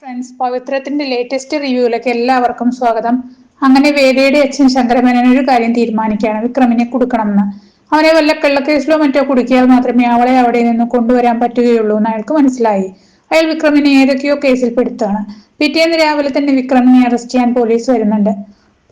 Friends പവിത്രത്തിന്റെ latest റിവ്യൂവിലേക്ക് എല്ലാവർക്കും സ്വാഗതം. അങ്ങനെ വേദയുടെ അച്ഛൻ ശങ്കരമേനോൻ ഒരു കാര്യം തീരുമാനിക്കുകയാണ്. വിക്രമിനെ കൊടുക്കണമെന്ന്. അവനെ വല്ല കള്ളക്കേസിലോ മറ്റോ കുടുക്കിയാൽ മാത്രമേ അവളെ അവിടെ നിന്ന് കൊണ്ടുവരാൻ പറ്റുകയുള്ളൂ എന്ന് അയാൾക്ക് മനസ്സിലായി. അയാൾ വിക്രമിനെ ഏതൊക്കെയോ കേസിൽ പെടുത്താണ് പിറ്റേന്ന് രാവിലെ തന്നെ വിക്രമിനെ അറസ്റ്റ് ചെയ്യാൻ പോലീസ് വരുന്നുണ്ട്.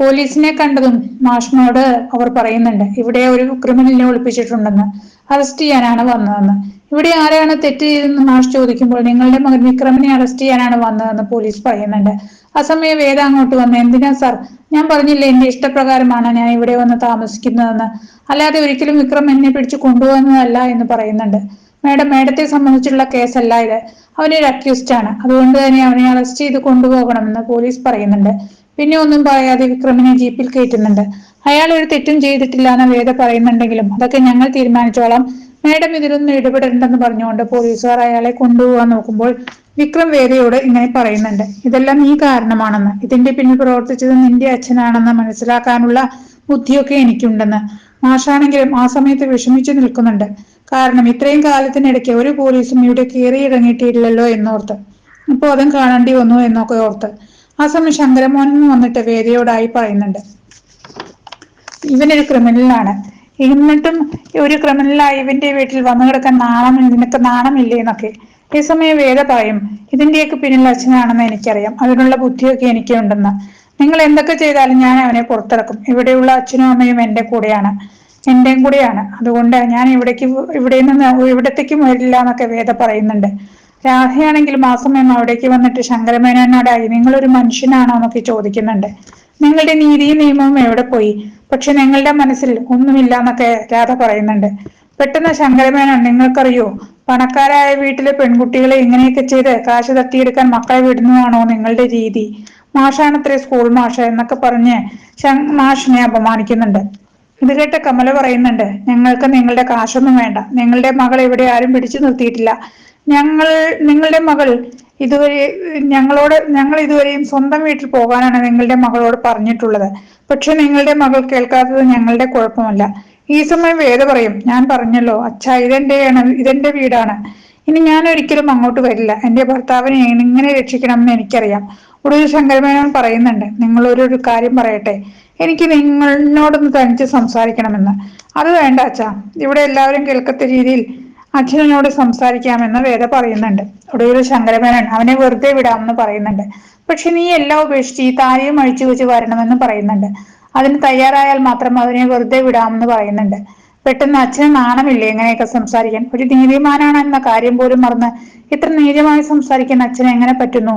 പോലീസിനെ കണ്ടതും മാഷിനോട് അവർ പറയുന്നുണ്ട് ഇവിടെ ഒരു ക്രിമിനലിനെ ഒളിപ്പിച്ചിട്ടുണ്ടെന്ന്. അറസ്റ്റ് ചെയ്യാനാണ് വന്നതെന്ന്. ഇവിടെ ആരാണ് തെറ്റ് ചെയ്തെന്ന് മാഷ് ചോദിക്കുമ്പോൾ നിങ്ങളുടെ മകൻ വിക്രമിനെ അറസ്റ്റ് ചെയ്യാനാണ് വന്നതെന്ന് പോലീസ് പറയുന്നുണ്ട്. അസമയം സമയം വേദ അങ്ങോട്ട് വന്ന്? എന്തിനാ സാർ? ഞാൻ പറഞ്ഞില്ലേ എന്റെ ഇഷ്ടപ്രകാരമാണ് ഞാൻ ഇവിടെ വന്ന് താമസിക്കുന്നതെന്ന്. അല്ലാതെ ഒരിക്കലും വിക്രം എന്നെ പിടിച്ചു കൊണ്ടുപോകുന്നതല്ല എന്ന് പറയുന്നുണ്ട്. മേഡം മേഡത്തെ സംബന്ധിച്ചുള്ള കേസല്ല ഇത്. അവനൊരു അക്യൂസ്ഡ് ആണ്. അതുകൊണ്ട് തന്നെ അവനെ അറസ്റ്റ് ചെയ്ത് കൊണ്ടുപോകണമെന്ന് പോലീസ് പറയുന്നുണ്ട്. പിന്നെ ഒന്നും പറയാതെ വിക്രമിനെ ജീപ്പിൽ കയറ്റുന്നുണ്ട്. അയാൾ ഒരു തെറ്റും ചെയ്തിട്ടില്ല എന്ന് വേദ പറയുന്നുണ്ടെങ്കിലും അതൊക്കെ ഞങ്ങൾ തീരുമാനിച്ചോളാം. മേഡം ഇതിലൊന്നും ഇടപെടേണ്ടെന്ന് പറഞ്ഞുകൊണ്ട് പോലീസുകാർ അയാളെ കൊണ്ടുപോകാൻ നോക്കുമ്പോൾ വിക്രം വേദയോട് ഇങ്ങനെ പറയുന്നുണ്ട്. ഇതെല്ലാം ഈ കാരണമാണെന്ന്. ഇതിന്റെ പിന്നിൽ പ്രവർത്തിച്ചത് നിന്റെ അച്ഛനാണെന്ന് മനസ്സിലാക്കാനുള്ള ബുദ്ധിയൊക്കെ എനിക്കുണ്ടെന്ന്. മാഷാണെങ്കിലും ആ സമയത്ത് വിഷമിച്ചു നിൽക്കുന്നുണ്ട്. കാരണം ഇത്രയും കാലത്തിനിടയ്ക്ക് ഒരു പോലീസും ഇവിടെ കയറിയിറങ്ങിയിട്ടില്ലല്ലോ എന്നോർത്ത്. ഇപ്പോൾ അതും കാണേണ്ടി വന്നു എന്നൊക്കെ ഓർത്ത്. ആ സമയം ശങ്കരമോഹൻ വന്നിട്ട് വേദയോടായി പറയുന്നുണ്ട്. ഇവനൊരു ക്രിമിനലാണ്. എന്നിട്ടും ഒരു ക്രിമിനലായി ഇവന്റെ വീട്ടിൽ വന്നു കിടക്കാൻ നാണം നിനക്ക് നാണമില്ലേ എന്നൊക്കെ. ഈ സമയം വേദ പറയും ഇതിന്റെയൊക്കെ പിന്നിൽ അച്ഛനാണെന്ന് എനിക്കറിയാം. അതിനുള്ള ബുദ്ധിയൊക്കെ എനിക്കുണ്ടെന്ന്. നിങ്ങൾ എന്തൊക്കെ ചെയ്താലും ഞാൻ അവനെ പുറത്തിറക്കും. ഇവിടെയുള്ള അച്ഛനും അമ്മയും എന്റെ കൂടെയാണ്. എന്റെയും കൂടെയാണ്. അതുകൊണ്ട് ഞാൻ ഇവിടേക്ക് ഇവിടെ നിന്ന് ഇവിടത്തേക്കും വരില്ല എന്നൊക്കെ വേദ പറയുന്നുണ്ട്. രാധയാണെങ്കിൽ ആ സമയം അവിടേക്ക് വന്നിട്ട് ശങ്കരമേനോടായി നിങ്ങളൊരു മനുഷ്യനാണോ എന്നൊക്കെ ചോദിക്കുന്നുണ്ട്. നിങ്ങളുടെ നീതിയും നിയമവും എവിടെ പോയി? പക്ഷെ ഞങ്ങളുടെ മനസ്സിൽ ഒന്നുമില്ല എന്നൊക്കെ രാധ പറയുന്നുണ്ട്. പെട്ടെന്ന് ശങ്കരമേനോൻ നിങ്ങൾക്കറിയോ? പണക്കാരായ വീട്ടിലെ പെൺകുട്ടികളെ ഇങ്ങനെയൊക്കെ ചെയ്ത് കാശ് തട്ടിയെടുക്കാൻ മക്കളെ വിടുന്നതാണോ നിങ്ങളുടെ രീതി? മാഷാണത്രേ സ്കൂൾ മാഷ എന്നൊക്കെ പറഞ്ഞ് മാഷിനെ അപമാനിക്കുന്നുണ്ട്. ഇത് കേട്ട കമല പറയുന്നുണ്ട് ഞങ്ങൾക്ക് നിങ്ങളുടെ കാശൊന്നും വേണ്ട. നിങ്ങളുടെ മകൾ ഇവിടെ ആരും പിടിച്ചു നിർത്തിയിട്ടില്ല. ഞങ്ങൾ നിങ്ങളുടെ മകൾ ഇതുവരെ ഞങ്ങളോട് ഞങ്ങൾ ഇതുവരെയും സ്വന്തം വീട്ടിൽ പോകാനാണ് നിങ്ങളുടെ മകളോട് പറഞ്ഞിട്ടുള്ളത്. പക്ഷെ നിങ്ങളുടെ മകൾ കേൾക്കാത്തത് ഞങ്ങളുടെ കുഴപ്പമല്ല. ഈ സമയം വേദ പറയും ഞാൻ പറഞ്ഞല്ലോ അച്ഛ ഇതെന്റെയാണ് ഇതെന്റെ വീടാണ്. ഇനി ഞാൻ ഒരിക്കലും അങ്ങോട്ട് വരില്ല. എന്റെ ഭർത്താവിനെ എങ്ങനെ രക്ഷിക്കണമെന്ന് എനിക്കറിയാം. ഒടുവിൽ ശങ്കരമേനോൻ പറയുന്നുണ്ട് നിങ്ങളൊരു കാര്യം പറയട്ടെ. എനിക്ക് നിങ്ങളോടൊന്ന് തനിച്ച് സംസാരിക്കണമെന്ന്. അത് വേണ്ട അച്ഛാ. ഇവിടെ എല്ലാവരും കേൾക്കത്ത രീതിയിൽ അച്ഛനോട് സംസാരിക്കാമെന്ന് വേദ പറയുന്നുണ്ട്. ഒടുവിൽ ശങ്കരമേനൻ അവനെ വെറുതെ വിടാമെന്ന് പറയുന്നുണ്ട്. പക്ഷെ നീ എല്ലാം ഉപേക്ഷിച്ച് ഈ താലിയും അഴിച്ചു വെച്ച് വരണമെന്ന് പറയുന്നുണ്ട്. അതിന് തയ്യാറായാൽ മാത്രം അവനെ വെറുതെ വിടാമെന്ന് പറയുന്നുണ്ട്. പെട്ടെന്ന് അച്ഛന് നാണമില്ലേ എങ്ങനെയൊക്കെ സംസാരിക്കാൻ? ഒരു നീതിമാനാണ് എന്ന കാര്യം പോലും മറന്ന് ഇത്ര നീതിമായി സംസാരിക്കാൻ അച്ഛനെ എങ്ങനെ പറ്റുന്നു?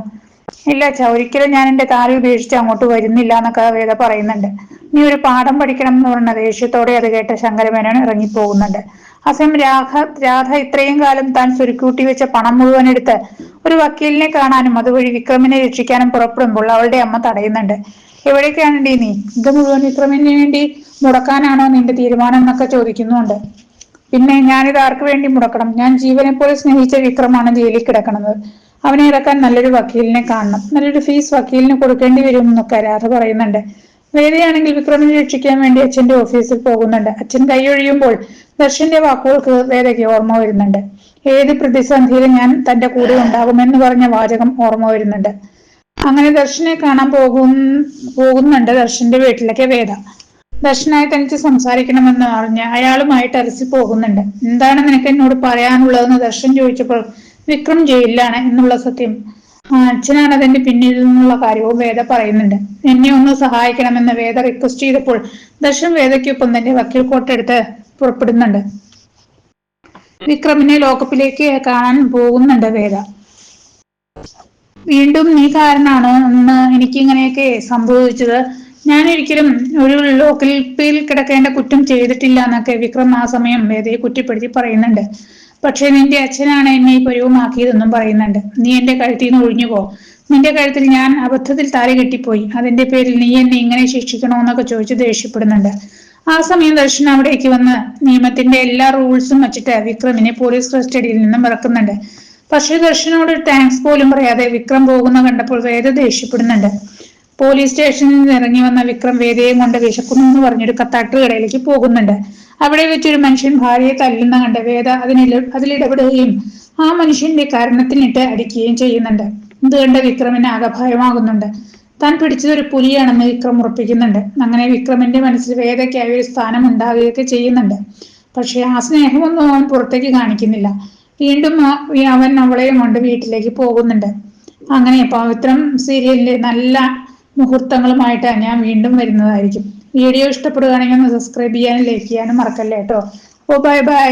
ഇല്ല അച്ഛ ഒരിക്കലും ഞാൻ എന്റെ താലി ഉപേക്ഷിച്ച് അങ്ങോട്ട് വരുന്നില്ല എന്നൊക്കെ വേദ പറയുന്നുണ്ട്. നീ ഒരു പാഠം പഠിക്കണം എന്ന് പറഞ്ഞ ദേഷ്യത്തോടെ അത് കേട്ട ശങ്കരമേനോൻ ഇറങ്ങിപ്പോകുന്നുണ്ട്. അസം രാധ രാധ ഇത്രയും കാലം താൻ ചുരുക്കൂട്ടി വെച്ച പണം മുഴുവൻ എടുത്ത് ഒരു വക്കീലിനെ കാണാനും അതുവഴി വിക്രമിനെ രക്ഷിക്കാനും പുറപ്പെടുമ്പോൾ അവളുടെ അമ്മ തടയുന്നുണ്ട്. എവിടേക്കാണ് നീ? ഇത് മുഴുവൻ വിക്രമിന് വേണ്ടി മുടക്കാനാണോ നിന്റെ തീരുമാനം എന്നൊക്കെ ചോദിക്കുന്നുണ്ട്. പിന്നെ ഞാനിത് ആർക്ക് വേണ്ടി മുടക്കണം? ഞാൻ ജീവനെ പോലെ സ്നേഹിച്ച വിക്രമാണ് ജയിലിൽ കിടക്കുന്നത്. അവനെ ഇറക്കാൻ നല്ലൊരു വക്കീലിനെ കാണണം. നല്ലൊരു ഫീസ് വക്കീലിന് കൊടുക്കേണ്ടി വരും എന്നൊക്കെ രാധ പറയുന്നുണ്ട്. വേദയാണെങ്കിൽ വിക്രമിനെ രക്ഷിക്കാൻ വേണ്ടി അച്ഛന്റെ ഓഫീസിൽ പോകുന്നുണ്ട്. അച്ഛൻ കൈയൊഴിയുമ്പോൾ ദർശന്റെ വാക്കുകൾക്ക് വേദയ്ക്ക് ഓർമ്മ വരുന്നുണ്ട്. ഏത് പ്രതിസന്ധിയിലും ഞാൻ തന്റെ കൂടെ ഉണ്ടാകുമെന്ന് പറഞ്ഞ വാചകം ഓർമ്മ വരുന്നുണ്ട്. അങ്ങനെ ദർശനെ കാണാൻ പോകും പോകുന്നുണ്ട് ദർശന്റെ വീട്ടിലേക്ക് വേദ. ദർശനായി തനിച്ച് സംസാരിക്കണമെന്ന് പറഞ്ഞ് അയാളുമായി ടെറസിൽ പോകുന്നുണ്ട്. എന്താണ് നിനക്ക് എന്നോട് പറയാനുള്ളതെന്ന് ദർശൻ ചോദിച്ചപ്പോൾ വിക്രം ജയിലിലാണ് എന്നുള്ള സത്യം അച്ഛനാണ് അതിന്റെ പിന്നിൽ നിന്നുള്ള കാര്യവും വേദ പറയുന്നുണ്ട്. എന്നെ ഒന്ന് സഹായിക്കണമെന്ന് വേദ റിക്വസ്റ്റ് ചെയ്തപ്പോൾ ദർശൻ വേദയ്ക്കൊപ്പം തന്നെ വക്കീൽ കോട്ടെടുത്ത് പുറപ്പെടുന്നുണ്ട്. വിക്രമിനെ ലോകപ്പിലേക്ക് കാണാൻ പോകുന്നുണ്ട് വേദ. വീണ്ടും നീ കാരണമാണ് എനിക്ക് ഇങ്ങനെയൊക്കെ സംഭവിച്ചത്. ഞാൻ ഒരിക്കലും ഒരു ലോക്കൽപ്പിൽ കിടക്കേണ്ട കുറ്റം ചെയ്തിട്ടില്ല എന്നൊക്കെ വിക്രം ആ സമയം വേദയെ കുറ്റപ്പെടുത്തി പറയുന്നുണ്ട്. പക്ഷെ നിന്റെ അച്ഛനാണ് എന്നെ പരുവമാക്കിയതെന്നും പറയുന്നുണ്ട്. നീ എന്റെ കഴുത്തിൽ നിന്ന് ഒഴിഞ്ഞു പോ. നിന്റെ കഴുത്തിൽ ഞാൻ അബദ്ധത്തിൽ താലി കെട്ടിപ്പോയി. അതിന്റെ പേരിൽ നീ എന്നെ ഇങ്ങനെ ശിക്ഷിക്കണോന്നൊക്കെ ചോദിച്ച് ദേഷ്യപ്പെടുന്നുണ്ട്. ആ സമയം ദർശൻ അവിടേക്ക് വന്ന് നിയമത്തിന്റെ എല്ലാ റൂൾസും വെച്ചിട്ട് വിക്രമിനെ പോലീസ് കസ്റ്റഡിയിൽ നിന്നും ഇറക്കുന്നുണ്ട്. പക്ഷേ ദർശനോട് താങ്ക്സ് പോലും പറയാതെ വിക്രം പോകുന്ന കണ്ടപ്പോൾ വേദ ദേഷ്യപ്പെടുന്നുണ്ട്. പോലീസ് സ്റ്റേഷനിൽ നിന്ന് ഇറങ്ങി വന്ന വിക്രം വേദയും കൊണ്ട് വിശക്കുന്നു എന്ന് പറഞ്ഞൊരു കത്താട്ടുകടയിലേക്ക് പോകുന്നുണ്ട്. അവിടെ വെച്ചൊരു മനുഷ്യൻ ഭാര്യയെ തല്ലുന്ന കണ്ട് വേദ അതിനിൽ അതിലിടപെടുകയും ആ മനുഷ്യന്റെ കാരണത്തിനിട്ട് അടിക്കുകയും ചെയ്യുന്നുണ്ട്. ഇത് കണ്ട വിക്രമിന് ആകഭയമാകുന്നുണ്ട് താൻ പിടിച്ചത് ഒരു പുലിയാണെന്ന് വിക്രം ഉറപ്പിക്കുന്നുണ്ട്. അങ്ങനെ വിക്രമിന്റെ മനസ്സിൽ വേദയ്ക്കായി ഒരു സ്ഥാനം ഉണ്ടാവുകയൊക്കെ ചെയ്യുന്നുണ്ട്. പക്ഷെ ആ സ്നേഹമൊന്നും അവൻ പുറത്തേക്ക് കാണിക്കുന്നില്ല. വീണ്ടും അവൻ അവളെയും കൊണ്ട് വീട്ടിലേക്ക് പോകുന്നുണ്ട്. അങ്ങനെ പവിത്രം സീരിയലിലെ നല്ല മുഹൂർത്തങ്ങളുമായിട്ടാണ് ഞാൻ വീണ്ടും വരുന്നതായിരിക്കും. വീഡിയോ ഇഷ്ടപ്പെടുകയാണെങ്കിൽ ഒന്ന് സബ്സ്ക്രൈബ് ചെയ്യാനും ലൈക്ക് ചെയ്യാനും മറക്കല്ലേ കേട്ടോ ഓ ബൈ ബൈ